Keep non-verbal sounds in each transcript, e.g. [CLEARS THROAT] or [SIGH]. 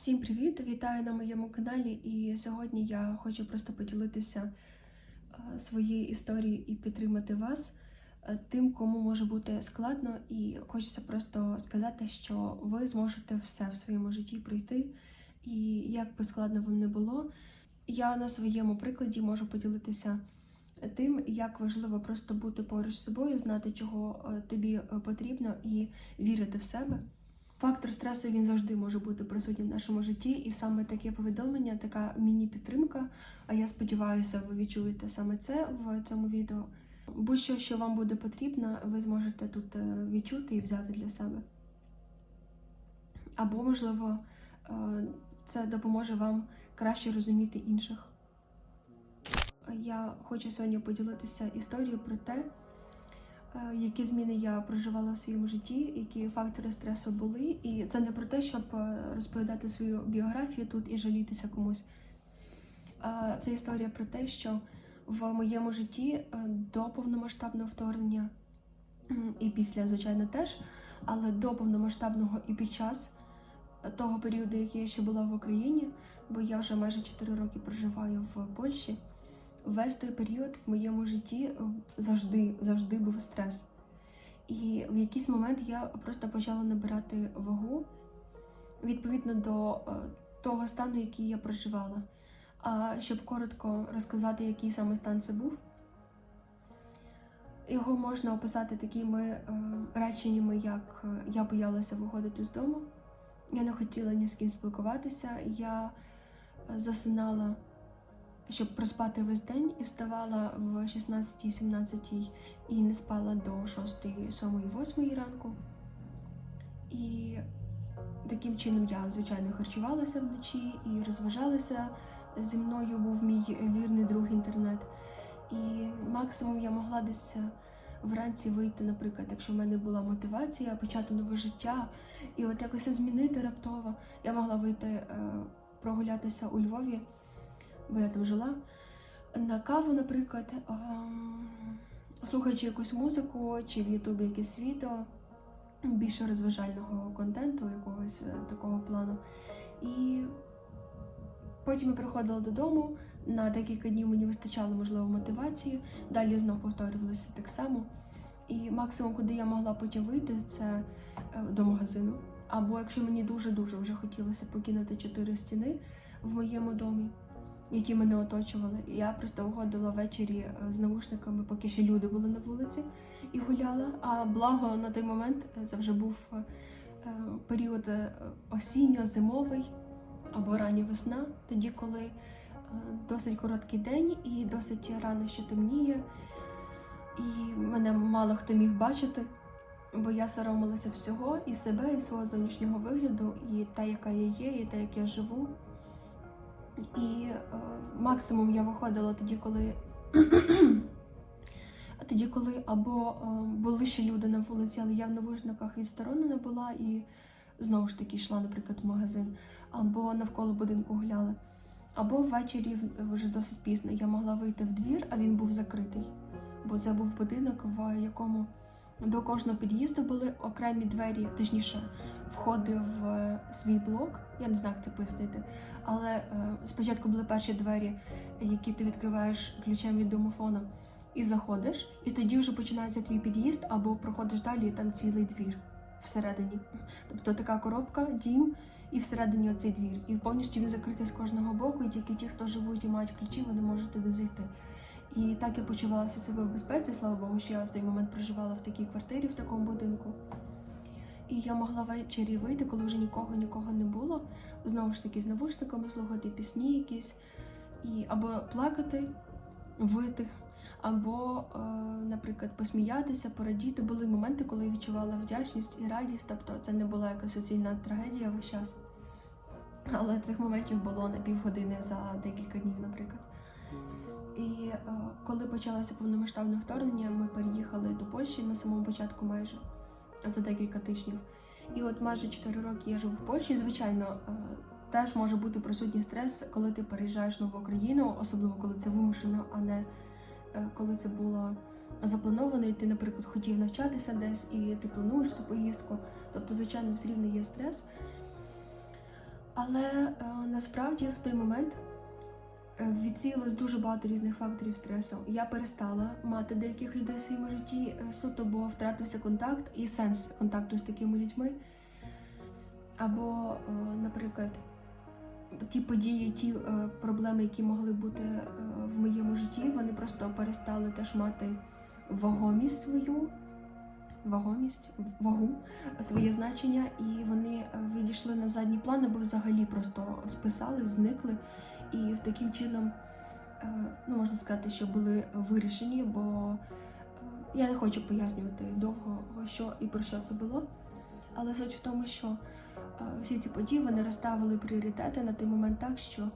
Всім привіт! Вітаю на моєму каналі. І сьогодні я хочу просто поділитися е, своєю історією і підтримати вас е, тим, кому може бути складно, і хочеться просто сказати, що ви зможете все в своєму житті пройти. І як би складно вам не було, я на своєму прикладі можу поділитися тим, як важливо просто бути поруч з собою, знати, чого е, тобі е, потрібно, і вірити в себе. Фактор стресу він завжди може бути присутнім в нашому житті, і саме таке повідомлення, така міні-підтримка. А я сподіваюся, ви відчуєте саме це в цьому відео. Будь-що, що вам буде потрібно, ви зможете тут е, відчути і взяти для себе. Або, можливо, е, це допоможе вам краще розуміти інших. Я хочу сьогодні поділитися історією про те, які зміни я проживала в своєму житті, які фактори стресу були. І це не про те, щоб е, розповідати свою біографію тут і жалітися комусь. Це історія про те, що в моєму житті е, до повномасштабного вторгнення і після, звичайно, теж, але до повномасштабного і під час того періоду, який я ще була в Україні, бо я вже майже 4 роки проживаю в Польщі. Весь той період в моєму житті е, завжди, завжди був стрес. І в якийсь момент я просто почала набирати вагу відповідно до е, того стану, який я проживала. А щоб коротко розказати, який саме стан це був, його можна описати такими е, реченнями, як я боялася виходити з дому, я не хотіла ні з ким спілкуватися, я засинала щоб проспати весь день і вставала в 16-17 і не спала до 6, 7, 8 ранку. І таким чином я, звичайно, харчувалася вночі і розважалася. Зі мною був мій вірний друг інтернет. І максимум я могла десь вранці вийти, наприклад, якщо в мене була мотивація почати нове життя і от якось змінити раптово. Я могла вийти е, прогулятися у Львові бо я там жила. На каву, наприклад, ем, слухаючи якусь музику чи в Ютубі якесь відео більше розважального контенту, якогось е, такого плану. І потім я приходила додому. На декілька днів мені вистачало, можливо, мотивації. Далі знов повторювалося так само. І максимум, куди я могла потім вийти, це е, до магазину. Або якщо мені дуже-дуже вже хотілося покинути чотири стіни в моєму домі які мене оточували. Я просто виходила ввечері е, з навушниками, поки ще люди були на вулиці, і гуляла. А благо на той момент е, це вже був е, період осінньо-зимовий або рання весна, тоді, коли досить короткий день і досить рано ще темніє. І мене мало хто міг бачити, бо я соромилася всього і себе, і свого зовнішнього вигляду, і та, яка я є, і те, як я живу. І е, максимум я виходила тоді, коли [CLEARS THROAT] тоді, коли або е, були ще люди на вулиці, але я в навушниках відсторонена була і знову ж таки йшла, наприклад, в магазин, або навколо будинку гуляла. Або ввечері вже досить пізно я могла вийти в двір, а він був закритий. Бо це був будинок, в якому до кожного під'їзду були окремі двері, точніше, входи в свій блок. Я не знаю, як це пояснити. Але е, спочатку були перші двері, які ти відкриваєш ключем від домофону, і заходиш, і тоді вже починається твій під'їзд, або проходиш далі, і там цілий двір всередині. Тобто така коробка, дім, і всередині оцей двір. І повністю він закритий з кожного боку, і тільки ті, хто живуть і мають ключі, вони можуть туди зайти. І так я почувалася себе в безпеці, слава Богу, що я в той момент проживала в такій квартирі, в такому будинку. І я могла ввечері вийти, коли вже нікого нікого не було. Знову ж таки, з навушниками слухати пісні якісь, і або плакати, вити, або, е, наприклад, посміятися, порадіти. Були моменти, коли я відчувала вдячність і радість, тобто це не була якась суцільна трагедія весь час. Але цих моментів було на півгодини за декілька днів, наприклад. І е, коли почалося повномасштабне вторгнення, ми переїхали до Польщі на самому початку майже за декілька тижнів. І от майже 4 роки я живу в Польщі. Звичайно, е, теж може бути присутній стрес, коли ти переїжджаєш в нову країну, особливо коли це вимушено, а не е, коли це було заплановано, і ти, наприклад, хотів навчатися десь, і ти плануєш цю поїздку. Тобто, звичайно, все рівно є стрес. Але насправді в той момент відсіялось дуже багато різних факторів стресу. Я перестала мати деяких людей в своєму житті е, суто, бо втратився контакт і сенс контакту з такими людьми. Або, е, наприклад, ті події, ті е, проблеми, які могли бути е, в моєму житті, вони просто перестали теж мати вагомість свою, вагомість, вагу, своє значення, і вони е, відійшли на задній план, або взагалі просто списали, зникли. І таким чином, е, ну можна сказати, що були вирішені, бо е, я не хочу пояснювати довго, що і про що це було. Але суть в тому, що е, всі ці події вони розставили пріоритети на той момент так, що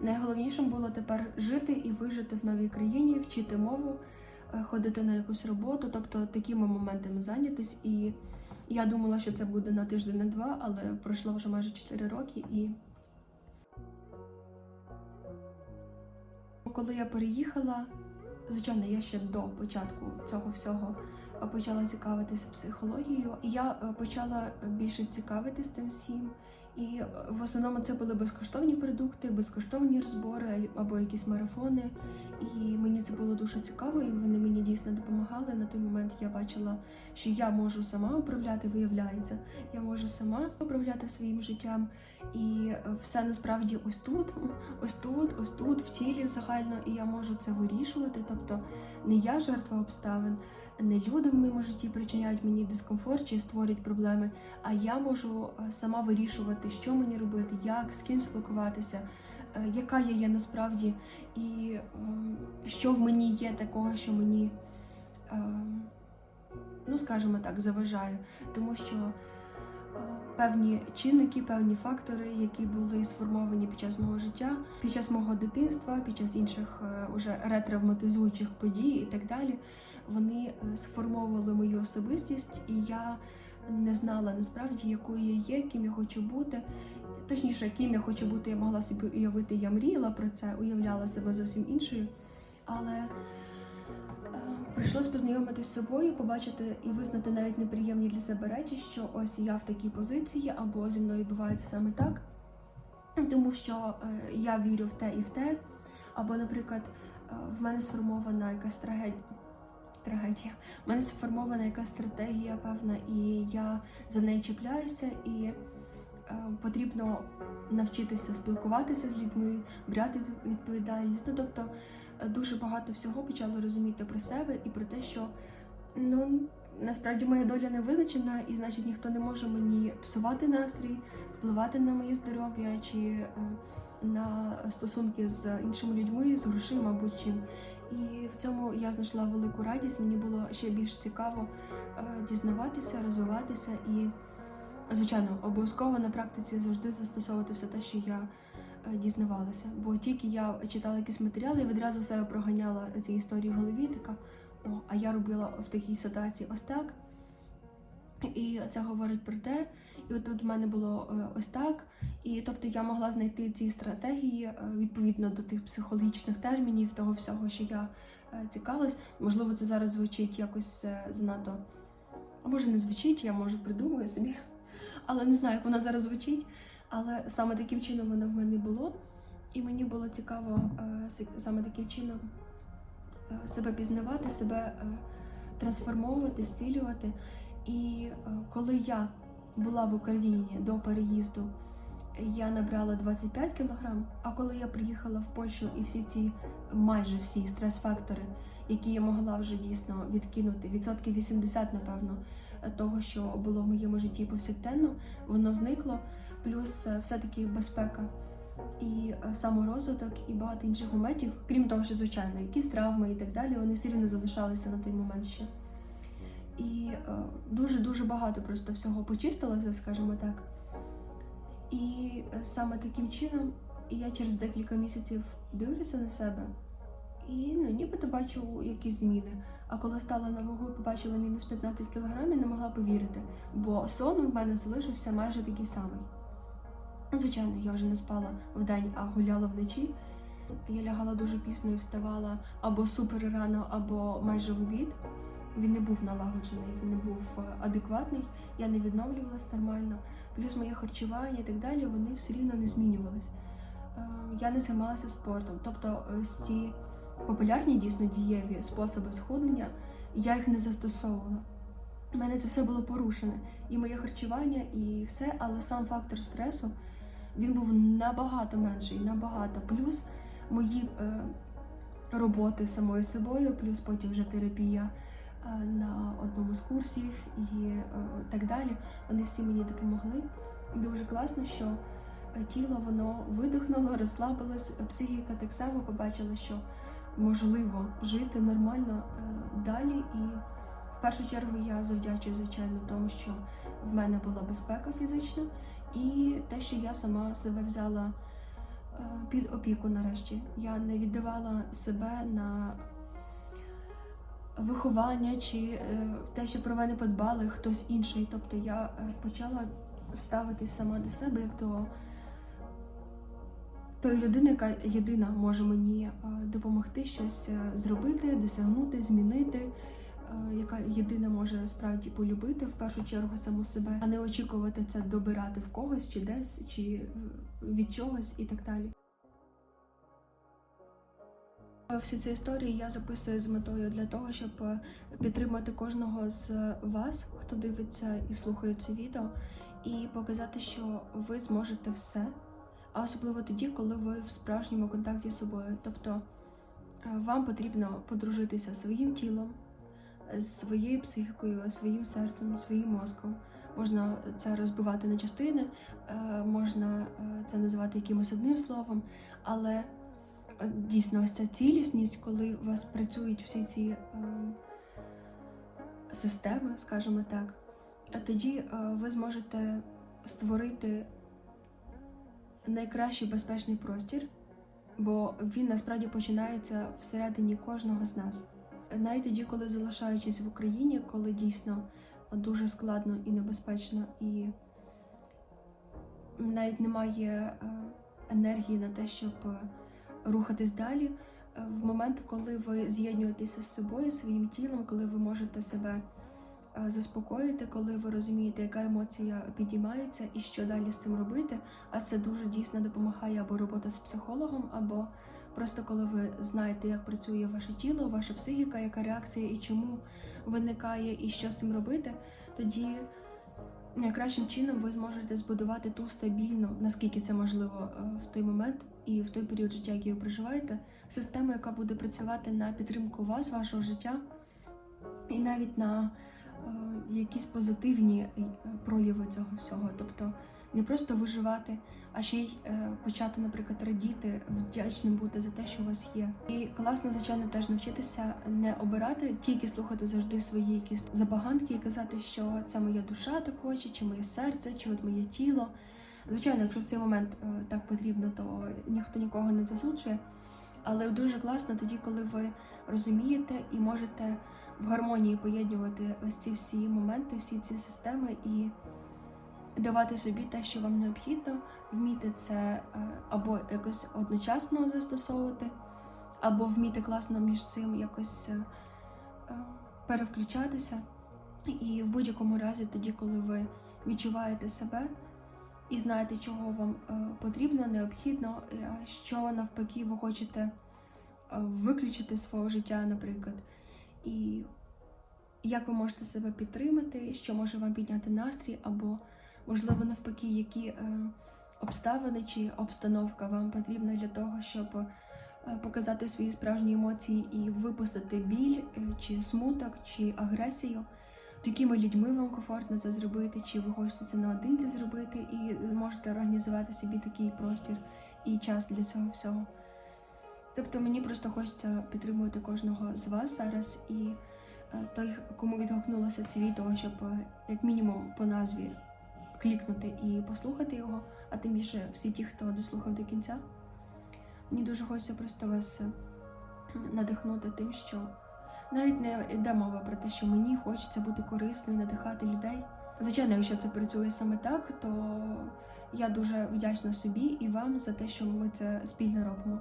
найголовнішим було тепер жити і вижити в новій країні, вчити мову, ходити на якусь роботу, тобто такими моментами зайнятись. І я думала, що це буде на тиждень, на два, але пройшло вже майже 4 роки. І коли я переїхала, звичайно, я ще до початку цього всього почала цікавитися психологією, і я е, почала більше цікавитися цим всім. І е, в основному це були безкоштовні продукти, безкоштовні розбори або якісь марафони. І мені це було дуже цікаво, і вони мені дійсно допомагали. На той момент я бачила, що я можу сама управляти, виявляється, я можу сама управляти своїм життям. І е, все насправді ось тут, [LAUGHS] ось тут, ось тут, в тілі загально, і я можу це вирішувати. Тобто не я жертва обставин, не люди в моєму житті причиняють мені дискомфорт чи створюють проблеми, а я можу е, сама вирішувати, що мені робити, як, з ким спілкуватися, е, яка я є насправді, і ем, що в мені є такого, що мені, ну скажімо так, заважає. Тому що е, певні чинники, певні фактори, які були сформовані під час мого життя, під час мого дитинства, під час інших е, уже ретравматизуючих подій і так далі, вони е, сформовували мою особистість, і я не знала насправді, якою я є, ким я хочу бути. Точніше, ким я хочу бути, я могла собі уявити, я мріяла про це, уявляла себе зовсім іншою. Але е, прийшлось познайомитися з собою, побачити і визнати навіть неприємні для себе речі, що ось я в такій позиції, або зі мною відбувається саме так, тому що е, я вірю в те і в те. Або, наприклад, в мене сформована якась трагедія. Трагедія. В мене сформована якась стратегія, певна, і я за неї чіпляюся, і е, потрібно навчитися спілкуватися з людьми, брати відповідальність. Ну, тобто е, дуже багато всього почала розуміти про себе і про те, що ну насправді моя доля не визначена, і значить ніхто не може мені псувати настрій, впливати на моє здоров'я чи е, на стосунки з іншими людьми, з грошима або чим. І в цьому я знайшла велику радість. Мені було ще більш цікаво е, дізнаватися, розвиватися і, звичайно, обов'язково на практиці завжди застосовувати все те, що я е, дізнавалася. Бо тільки я читала якісь матеріали, і відразу себе проганяла ці історії в голові, така о, а я робила в такій ситуації ось так. І це говорить про те, і от тут в мене було е, ось так. І тобто я могла знайти ці стратегії е, відповідно до тих психологічних термінів, того всього, що я е, цікавилась. Можливо, це зараз звучить якось занадто. А може не звучить, я може придумаю собі. [LAUGHS] Але не знаю, як воно зараз звучить. Але саме таким чином воно в мене було. І мені було цікаво саме таким чином себе пізнавати, себе трансформовувати, зцілювати. І е, коли я була в Україні до переїзду, я набрала 25 кілограм. А коли я приїхала в Польщу і всі ці майже всі стрес-фактори, які я могла вже дійсно відкинути, відсотків 80, напевно, того, що було в моєму житті повсякденно, воно зникло. Плюс е, все-таки безпека і е, саморозвиток, і багато інших моментів, крім того, що звичайно, якісь травми і так далі, вони все рівно залишалися на той момент ще. І дуже дуже багато просто всього почистилося, скажімо так. І е, саме таким чином я через декілька місяців дивлюся на себе і ну, нібито бачу якісь зміни. А коли стала на вагу і побачила мінус 15 кілограмів, не могла повірити, бо сон в мене залишився майже такий самий. Звичайно, я вже не спала вдень, а гуляла вночі. Я лягала дуже пізно і вставала або супер рано, або майже в обід. Він не був налагоджений, він не був е, адекватний, я не відновлювалась нормально. Плюс моє харчування і так далі, вони все рівно не змінювались. Е, Я не займалася спортом. Тобто ось ці популярні дійсно дієві способи схуднення, я їх не застосовувала. У мене це все було порушене. І моє харчування, і все, але сам фактор стресу він був набагато менший, набагато. Плюс мої е, роботи самою собою, плюс потім вже терапія е, на одному з курсів і е, так далі. Вони всі мені допомогли. Дуже класно, що е, тіло воно видихнуло, розслабилось, психіка так само побачила, що можливо жити нормально е, далі. І в першу чергу я завдячую, звичайно, тому, що в мене була безпека фізична, і те, що я сама себе взяла е, під опіку нарешті. Я не віддавала себе на виховання чи е, те, що про мене подбали хтось інший. Тобто я е, почала ставитись сама до себе як до тої людини, яка єдина може мені е, допомогти щось зробити, досягнути, змінити. Яка єдина може справді полюбити в першу чергу саму себе, а не очікувати це добирати в когось чи десь, чи від чогось і так далі. Всі ці історії я записую з метою для того, щоб е, підтримати кожного з вас, хто дивиться і слухає це відео, і показати, що ви зможете все, а особливо тоді, коли ви в справжньому контакті з собою. Тобто е, вам потрібно подружитися своїм тілом, своєю психікою, своїм серцем, своїм мозком. Можна це розбивати на частини, е, можна е, це називати якимось одним словом, але е, дійсно ось ця цілісність, коли у вас працюють всі ці е, системи, скажімо так, а тоді е, ви зможете створити найкращий безпечний простір, бо він насправді починається всередині кожного з нас. Навіть тоді, коли залишаючись в Україні, коли дійсно дуже складно і небезпечно, і навіть немає е, енергії на те, щоб рухатись далі. е, В момент, коли ви з'єднуєтеся з собою, своїм тілом, коли ви можете себе е, заспокоїти, коли ви розумієте, яка емоція підіймається і що далі з цим робити, а це дуже дійсно допомагає або робота з психологом, або просто коли ви знаєте, як працює ваше тіло, ваша психіка, яка реакція і чому виникає, і що з цим робити, тоді найкращим чином ви зможете збудувати ту стабільну, наскільки це можливо е, в той момент і в той період життя, який ви проживаєте, систему, яка буде працювати на підтримку вас, вашого життя, і навіть на е, якісь позитивні е, прояви цього всього. Тобто не просто виживати, а ще й е, почати, наприклад, радіти, вдячним бути за те, що у вас є. І класно, звичайно, теж навчитися не обирати, тільки слухати завжди свої якісь забаганки і казати, що це моя душа так хоче, чи моє серце, чи от моє тіло. Звичайно, якщо в цей момент е, так потрібно, то ніхто нікого не засуджує. Але дуже класно тоді, коли ви розумієте і можете в гармонії поєднувати ось ці всі моменти, всі ці системи і давати собі те, що вам необхідно, вміти це е, або якось одночасно застосовувати, або вміти класно між цим якось е, е, перевключатися. І в будь-якому разі, тоді, коли ви відчуваєте себе і знаєте, чого вам потрібно, необхідно, що навпаки ви хочете виключити з свого життя, наприклад. І як ви можете себе підтримати, що може вам підняти настрій, або, можливо, навпаки, які обставини чи обстановка вам потрібна для того, щоб е, показати свої справжні емоції і випустити біль, е, чи смуток, чи агресію. З якими людьми вам комфортно це зробити, чи ви хочете це наодинці зробити, і можете організувати собі такий простір і час для цього всього. Тобто мені просто хочеться підтримувати кожного з вас зараз і е, той, кому відгукнулося це відео, щоб як мінімум по назві клікнути і послухати його, а тим більше всі ті, хто дослухав до кінця. Мені дуже хочеться просто вас е, надихнути тим, що навіть не йде мова про те, що мені хочеться бути корисною, надихати людей. Звичайно, якщо це працює саме так, то я дуже вдячна собі і вам за те, що ми це спільно робимо.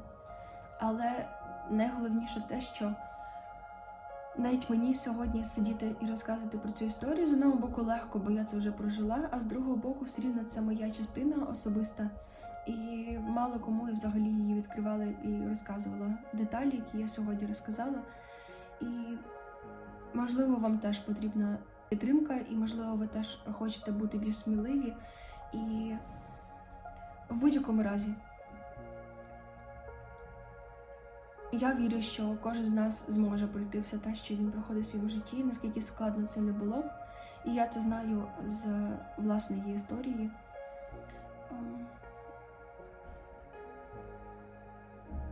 Але найголовніше те, що навіть мені сьогодні сидіти і розказувати про цю історію з одного боку легко, бо я це вже прожила, а з другого боку, все рівно це моя частина особиста. І мало кому я взагалі її відкривала і розказувала деталі, які я сьогодні розказала. І можливо, вам теж потрібна підтримка, і можливо, ви теж хочете бути більш сміливі. І в будь-якому разі. Я вірю, що кожен з нас зможе пройти все те, що він проходить в своєму житті, наскільки складно це не було. І я це знаю з власної історії. Ем,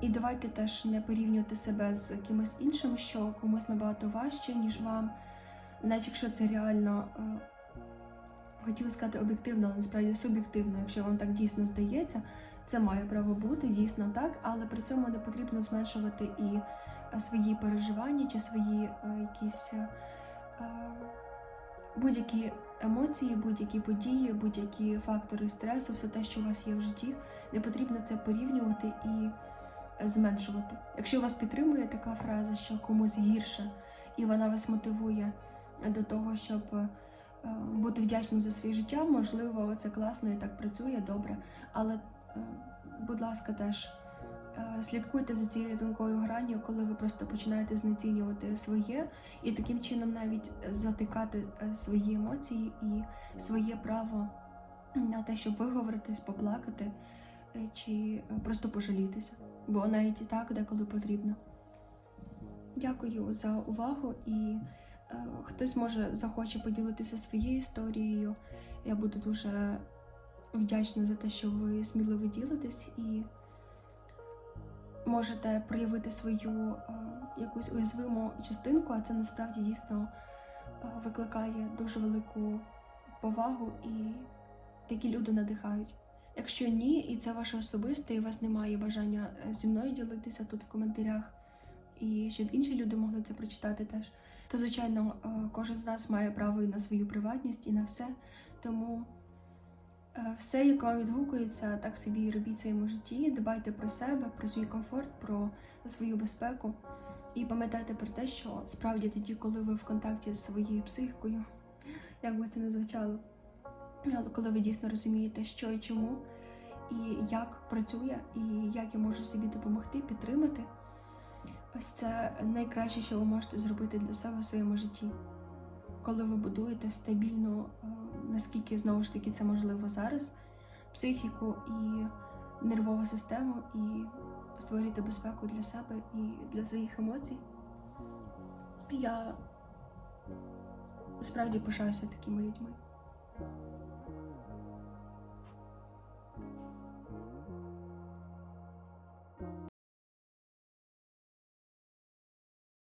І давайте теж не порівнювати себе з кимось іншим, що комусь набагато важче, ніж вам. Навіть якщо це реально е, хотіла сказати об'єктивно, але насправді суб'єктивно, якщо вам так дійсно здається, це має право бути, дійсно так, але при цьому не потрібно зменшувати і е, свої переживання чи свої е, якісь е, будь-які емоції, будь-які події, будь-які фактори стресу, все те, що у вас є в житті, не потрібно це порівнювати і зменшувати. Якщо вас підтримує така фраза, що комусь гірше, і вона вас мотивує до того, щоб бути вдячним за своє життя, можливо, це класно і так працює добре. Але, будь ласка, теж е, слідкуйте за цією тонкою гранню, коли ви просто починаєте знецінювати своє, і таким чином навіть затикати е, свої емоції і своє право на те, щоб виговоритись, поплакати е, чи е, просто пожалітися. Бо навіть і так деколи потрібно. Дякую за увагу і е, хтось може захоче поділитися своєю історією. Я буду дуже вдячна за те, що ви сміливо ділитесь і можете проявити свою е, якусь уязвиму частинку, а це насправді дійсно е, викликає дуже велику повагу і такі люди надихають. Якщо ні, і це ваше особисте, і у вас немає бажання е, зі мною ділитися тут в коментарях, і щоб інші люди могли це прочитати теж, то звичайно кожен з нас має право і на свою приватність, і на все. Тому все, як вам відгукується, так собі і робіть в своєму житті. Дбайте про себе, про свій комфорт, про свою безпеку. І пам'ятайте про те, що справді тоді, коли ви в контакті з своєю психікою, як би це не звучало, але коли ви дійсно розумієте, що і чому, і як працює, і як я можу собі допомогти, підтримати, ось це найкраще, що ви можете зробити для себе в своєму житті. Коли ви будуєте стабільну, е, наскільки знову ж таки це можливо зараз, психіку і нервову систему, і створюєте безпеку для себе і для своїх емоцій. Я справді пишаюся такими людьми.